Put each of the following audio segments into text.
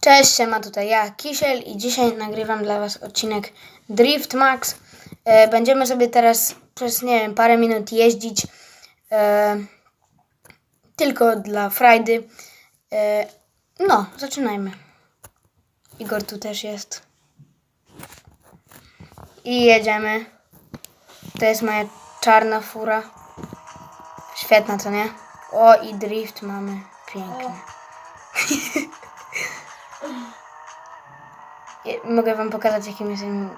Cześć, siema, tutaj ja, Kisiel i dzisiaj nagrywam dla Was odcinek Drift Max. E, będziemy sobie teraz przez, nie wiem, parę minut jeździć e, tylko dla frajdy. E, no, zaczynajmy. Igor tu też jest. I jedziemy. To jest moja czarna fura. Świetna, co nie? O, i drift mamy. Pięknie. Je- Mogę wam pokazać, jakim jestem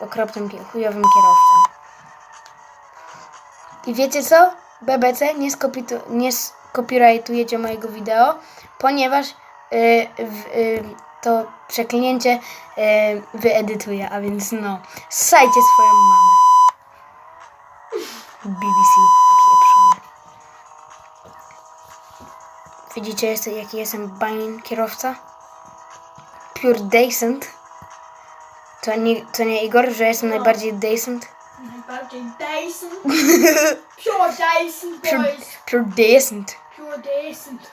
okropnym, chujowym kierowcą. I wiecie co? BBC nie, skopitu- nie skopirajtujecie mojego wideo, ponieważ y, w, y, to przeklinięcie y, wyedytuję, a więc no, ssajcie swoją mamę. BBC pieprzony. Widzicie, jaki jestem banin kierowca? Pure decent. To nie, to nie Igor, że jestem najbardziej decent? Najbardziej decent. Pure decent, boys. pure decent. Pure decent.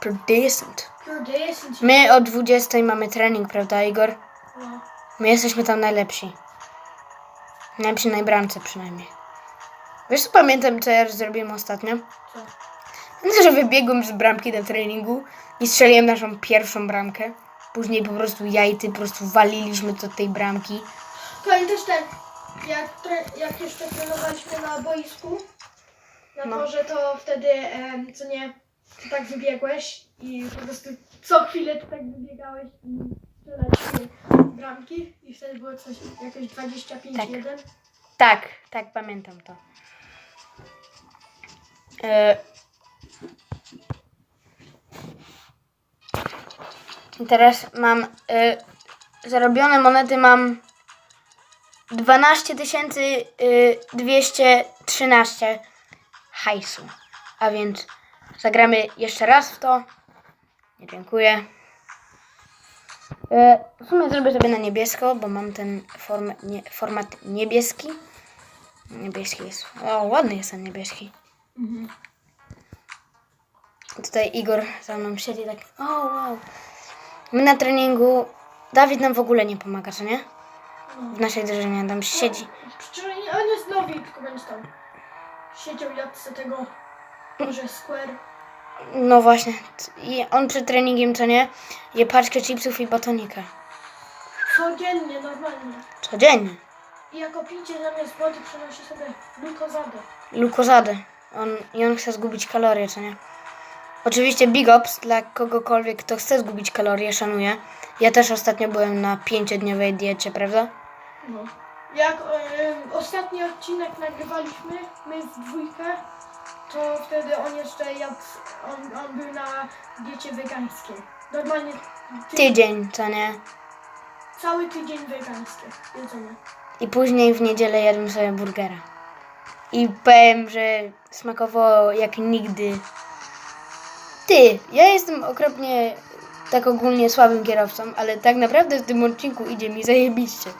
Pure decent. Pure decent. My o 20 mamy trening, prawda Igor? No. My jesteśmy tam najlepsi. Najlepsi na bramce przynajmniej. Wiesz co pamiętam, co ja zrobiłem ostatnio? Co? No, że wybiegłem z bramki na treningu i strzeliłem naszą pierwszą bramkę. Później po prostu ja i ty po prostu waliliśmy do tej bramki. Pamiętasz ten, jak, tre- jak jeszcze trenowaliśmy na boisku? Na No. torze, to wtedy, em, co nie, ty tak wybiegłeś i po prostu co chwilę ty tak wybiegałeś i strzelaliśmy bramki i wtedy było coś, jakieś 25-1. Tak, tak, pamiętam to. E... Teraz mam e... zarobione monety mam 12 213 hajsu. A więc zagramy jeszcze raz w to. Nie dziękuję. E, w sumie zrobię sobie na niebiesko, bo mam ten form, nie, format niebieski. Niebieski jest. O, ładny jest ten niebieski. Mhm. Tutaj Igor za mną siedzi tak. O, wow. My na treningu. Dawid nam w ogóle nie pomaga, co nie? W naszej drużynie tam siedzi. Przecież oni- on jest nowy, tylko będzie tam siedział jadce tego, może square. No właśnie. I on przed treningiem, co nie? Je paczkę chipsów i batonika. Codziennie, normalnie. Codziennie. I jako picie zamiast wody przynosi sobie glukozadę. Lukozadę. On, I on chce zgubić kalorie, co nie? Oczywiście big ups dla kogokolwiek, kto chce zgubić kalorie, szanuję. Ja też ostatnio byłem na pięciodniowej diecie, prawda? No. Jak ostatni odcinek nagrywaliśmy, my w dwójkę, to wtedy on jeszcze jadł, on, on był na diecie wegańskiej. Normalnie ty, Tydzień, co nie? cały tydzień wegańskie jedzenie. I później w niedzielę jadłem sobie burgera. I powiem, że smakowało jak nigdy. Ty, ja jestem okropnie tak ogólnie słabym kierowcą, ale tak naprawdę w tym odcinku idzie mi zajebiście.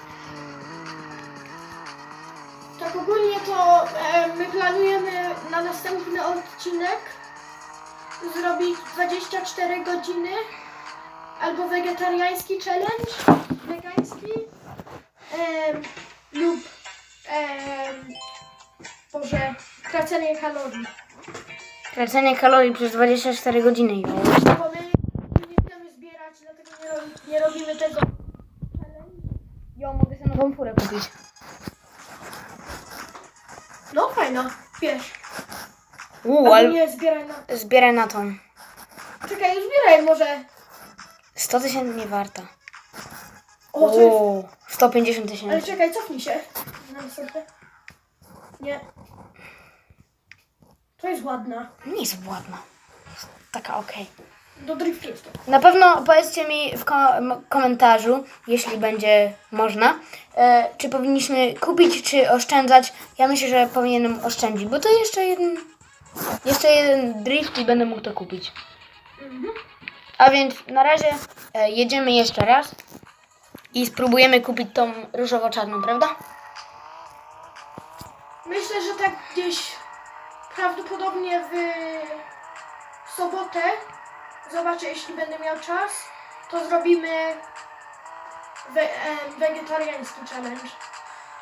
Tak ogólnie to e, my planujemy na następny odcinek zrobić 24 godziny albo wegetariański challenge, wegański em, lub em, Boże, kracenie kalorii. Kracenie kalorii przez 24 godziny. Bo my nie chcemy zbierać, dlatego nie, robi, nie robimy tego. Jo, mogę sobie nową furę kupić. No fajna, wiesz. Uuu, ale nie zbieraj na... zbieraj na tą. Czekaj, zbieraj może. 100 tysięcy nie warta. O, to jest... Uuu, 150 Ale tysięcy. czekaj, cofnij się. Na następne. Nie. To jest ładna. Nie jest ładna. Jest taka okej. Do driftu jest to. Na pewno powiedzcie mi w ko- m- komentarzu, jeśli będzie można, e, czy powinniśmy kupić, czy oszczędzać. Ja myślę, że powinienem oszczędzić, bo to jeszcze jeden, jeszcze jeden drift i będę mógł to kupić. Mhm. A więc na razie e, jedziemy jeszcze raz i spróbujemy kupić tą różowo-czarną, prawda? Myślę, że tak gdzieś prawdopodobnie w sobotę zobaczę, jeśli będę miał czas. to zrobimy we, em, wegetariański challenge.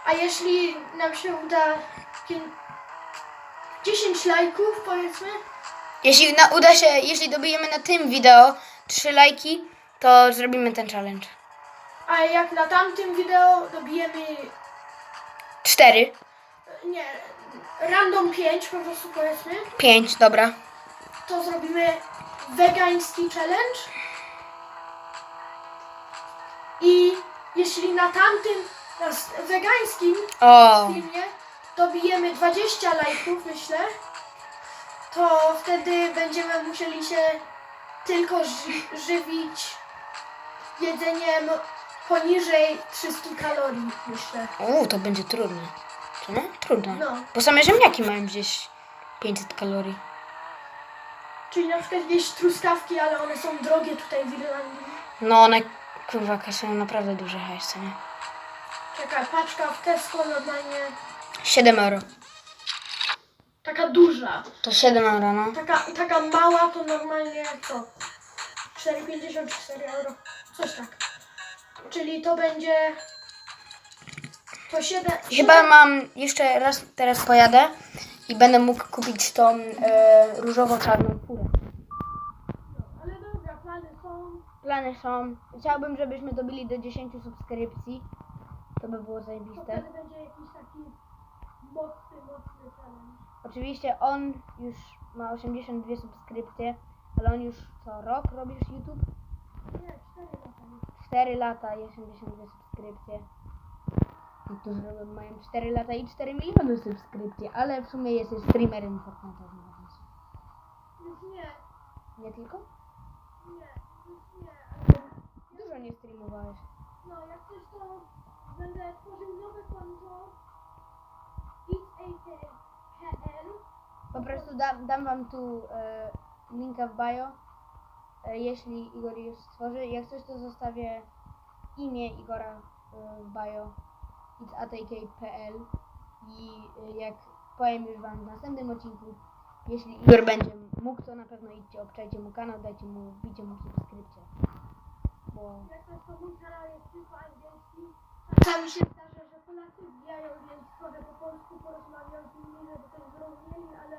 A jeśli nam się uda pię- 10 lajków, powiedzmy, Jeśli na, uda się, jeśli dobijemy na tym wideo 3 lajki, to zrobimy ten challenge. a jak na tamtym wideo dobijemy 4, nie, random 5 po prostu powiedzmy, 5, dobra. to zrobimy wegański challenge. I jeśli na tamtym, na s- wegańskim O, filmie dobijemy 20 lajków, myślę, to wtedy będziemy musieli się tylko ży- żywić jedzeniem poniżej 300 kalorii, myślę. u, to będzie trudne. Czy nie? Trudne. No, Bo same ziemniaki mają gdzieś 500 kalorii. czyli na przykład jakieś truskawki, ale one są drogie tutaj w Irlandii. No one, kurwa, kasują naprawdę duże hajsy, nie? Czekaj, paczka w Tesco normalnie 7 euro. taka duża. To 7 euro, no. Taka, taka mała to normalnie co? 4,50 czy 4 euro. Coś tak. Czyli to będzie. To 7. Chyba mam, jeszcze raz teraz pojadę i będę mógł kupić tą e, różowo-czarną furę. Ale dobra, plany są. Plany są. Chciałbym, żebyśmy dobili do 10 subskrypcji. To by było To zajebiste. wtedy będzie jakiś taki mocny, mocny challenge. Oczywiście on już ma 82 subskrypcje, ale on już co rok robisz YouTube? Nie, 4 lata. już. 4 lata i 82 subskrypcje. Robią, mają 4 lata i 4 miliony subskrypcji, ale w sumie jesteś streamerem Fortnite'a, Już nie, nie tylko? nie, już nie. Ale Dużo nie streamowałeś. no, jak coś to będę tworzył nowe konto. XAPL. Po prostu dam, dam wam tu e, linka w bio, e, jeśli Igor już stworzy. Jak coś to zostawię imię Igora e, w bio itsatk.pl i e, jak powiem już wam w następnym odcinku, jeśli Igor będzie mógł, to na pewno idźcie, obczajcie mu kanał, dajcie mu, wbijcie mu subskrypcję. Bo Jak coś to mój kanał jest tylko angielski. Czasami się zdarza, że Polacy wbijają, więc trochę po polsku porozmawiam z nimi, żeby to zrozumieli, ale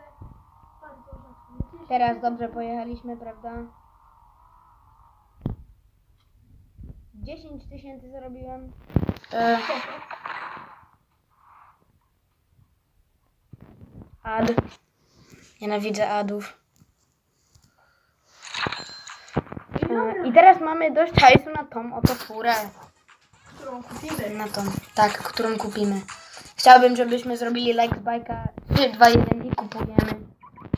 bardzo rzadko. Teraz dobrze pojechaliśmy, prawda? 10 tysięcy zarobiłem. E, Ad. Nienawidzę adów. E, I teraz mamy dość hajsu na tą oto furę. którą kupimy. Na tą, tak, którą kupimy. Chciałbym, żebyśmy zrobili like z bajka 3, 2, 1 i kupujemy.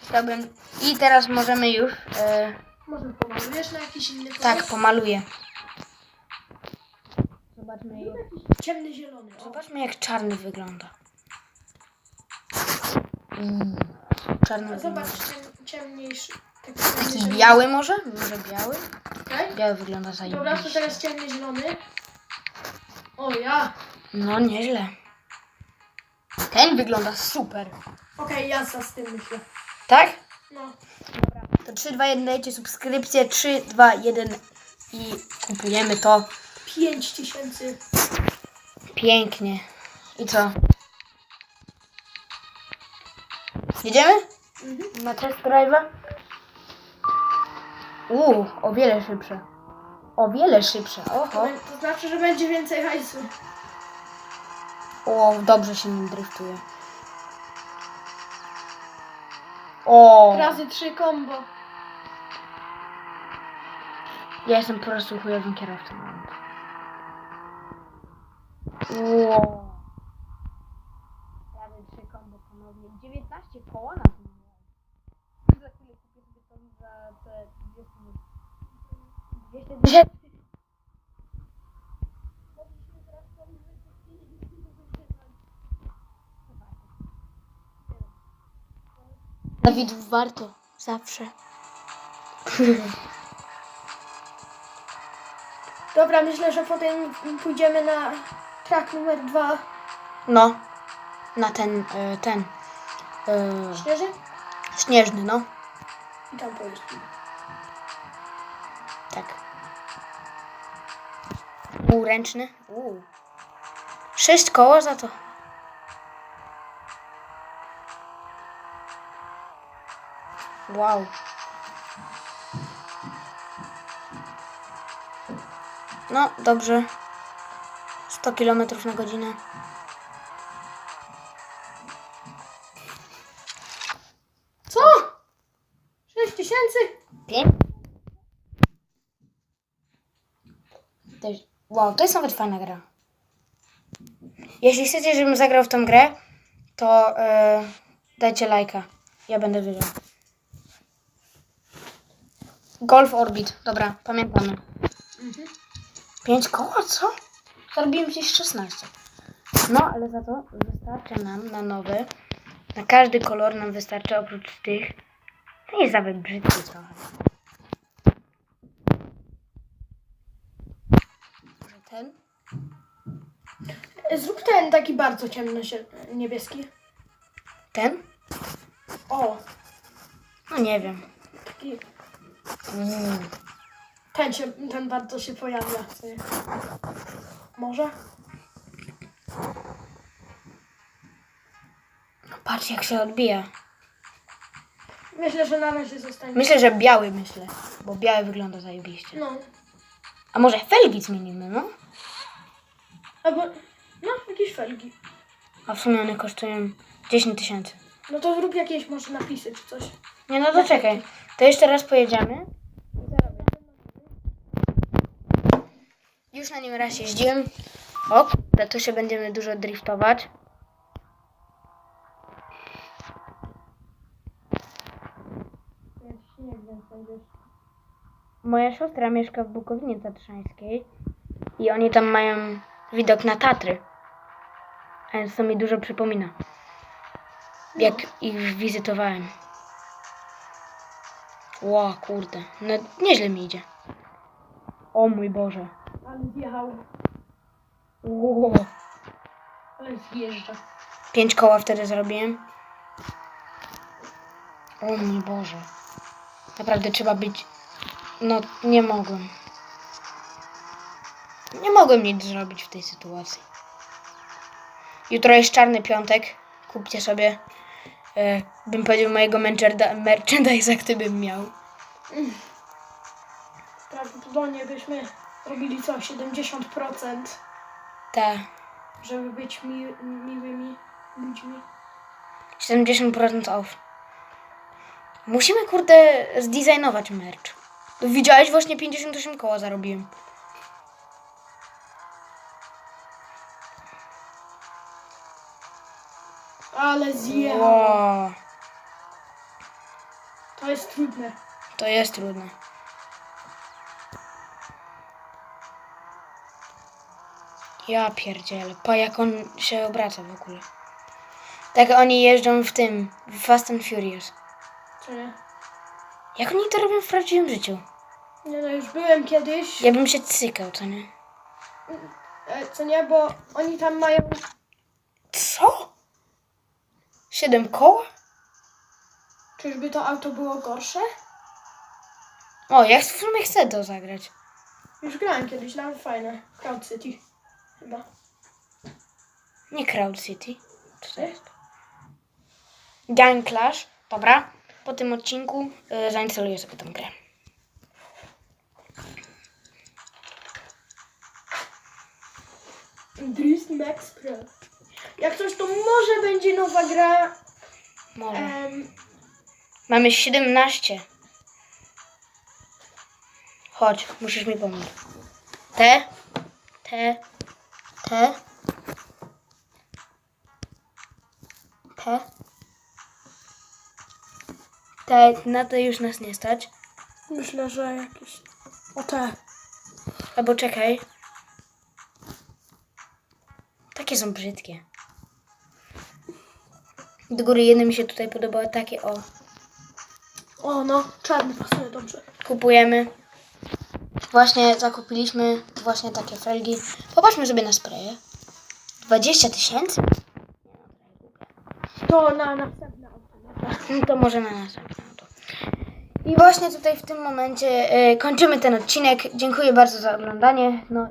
Chciałbym. I teraz możemy już. E, Może pomalujesz na jakiś inny kolor? tak, pomaluję. Zobaczmy, ciemny zielony. O. zobaczmy jak czarny wygląda. Mm, czarny wygląda. ciem, ciemniejszy. Taki Taki ciemny zielony. biały może? Może biały? Okej? Biały wygląda Dobra, to zajebiście. teraz ciemny zielony. O ja. No nieźle. Ten wygląda super. Okej, jazda z tym myślę. Tak? No. To 3, 2, 1 dajcie subskrypcję. 3, 2, 1 i kupujemy to. 5 tysięcy. Pięknie. I co? Jedziemy? Mhm. Na test drive'a? Uuu, o wiele szybsze. O wiele szybsze. Oho. to znaczy, że będzie więcej hajsu. O, dobrze się nim driftuje. O, Razy 3 combo. ja jestem po prostu chujowym kierowcą. Wow. Razy trzy kombo ponownie. 19 koła na tym. Za chwilę kupię sobie to za te 200 200 tysięcy. Dawid, warto. Zawsze. Dobra, myślę, że potem pójdziemy na track numer 2. No. Na ten, y, ten. y, Śnieży? śnieżny, no. I tam pojedziemy. Tak. Pół ręczny. Uuu. Sześć koła za to. Wow. No, dobrze. 100 km na godzinę. Co? 6 tysięcy? Pięć. To jest, wow, to jest nawet fajna gra. Jeśli chcecie, żebym zagrał w tą grę, to e, dajcie lajka. Ja będę wiedział. Golf Orbit. Dobra, pamiętamy. Pięć koła, co? Zarobiłem gdzieś 16. No, ale za to wystarczy nam na nowy. Na każdy kolor nam wystarczy oprócz tych. To jest nawet brzydki trochę. Może ten? Zrób ten taki bardzo ciemny się, niebieski. Ten? O, No nie wiem. taki, Mm. ten, się, ten bardzo się pojawia. Może? No patrz jak się odbija. Myślę, że na razie zostanie. Myślę, że biały myślę. Bo biały wygląda zajebiście. No, A może felgi zmienimy, no? albo, no, jakieś felgi. A w sumie one kosztują 10 tysięcy. No to zrób jakieś może napisy czy coś. Nie no to czekaj. To jeszcze raz pojedziemy. Już na nim raz jeździłem. O, kurde, tu się będziemy dużo driftować. Moja siostra mieszka w Bukowinie Tatrzańskiej i oni tam mają widok na Tatry. A więc to mi dużo przypomina. Jak ich wizytowałem. Ło, kurde. No nieźle mi idzie. O mój Boże. Ale wjechał, Ło. ale zjeżdża. Pięć koła wtedy zrobiłem. O mój Boże. Naprawdę trzeba być... No, nie mogłem. Nie mogłem nic zrobić w tej sytuacji. Jutro jest czarny piątek. Kupcie sobie, e, bym powiedział, mojego merchandise, merchandise'a, gdybym miał. Prawdopodobnie byśmy robili co, 70%, Ta, żeby być mi, miłymi ludźmi. 70% off. Musimy, kurde, zdesignować merch. Widziałeś? Właśnie 58 koła zarobiłem. Ale zjechał. Wow, To jest trudne. to jest trudne. Ja pierdzielę, pa jak on się obraca w ogóle. Tak oni jeżdżą w tym, w Fast and Furious. Czy nie? Jak oni to robią w prawdziwym życiu? Nie no, już byłem kiedyś. Ja bym się cykał, co nie? E, Co nie, bo oni tam mają. Co? Siedem koła? Czyżby to auto było gorsze? O, ja w sumie chcę to zagrać. Już grałem kiedyś, nawet fajne. Crowd City. Chyba. Nie Crowd City. Co to jest? Gang Clash. Dobra. Po tym odcinku y, zainstaluję sobie tę grę. Drift Max Pro. Jak coś, to może będzie nowa gra. Może. Em, Mamy 17. Chodź, musisz mi pomóc. Te, te, te, te. Te, na to już nas nie stać. myślę, że jakieś. O te. Albo czekaj. Takie są brzydkie. Do góry jedne mi się tutaj podobały takie o. O no, czarny pasuje dobrze. Kupujemy. Właśnie zakupiliśmy właśnie takie felgi. Popatrzmy sobie na spreje. 20 tysięcy? To na następne auto. No to może na następne auto. I właśnie tutaj w tym momencie e, kończymy ten odcinek. Dziękuję bardzo za oglądanie. No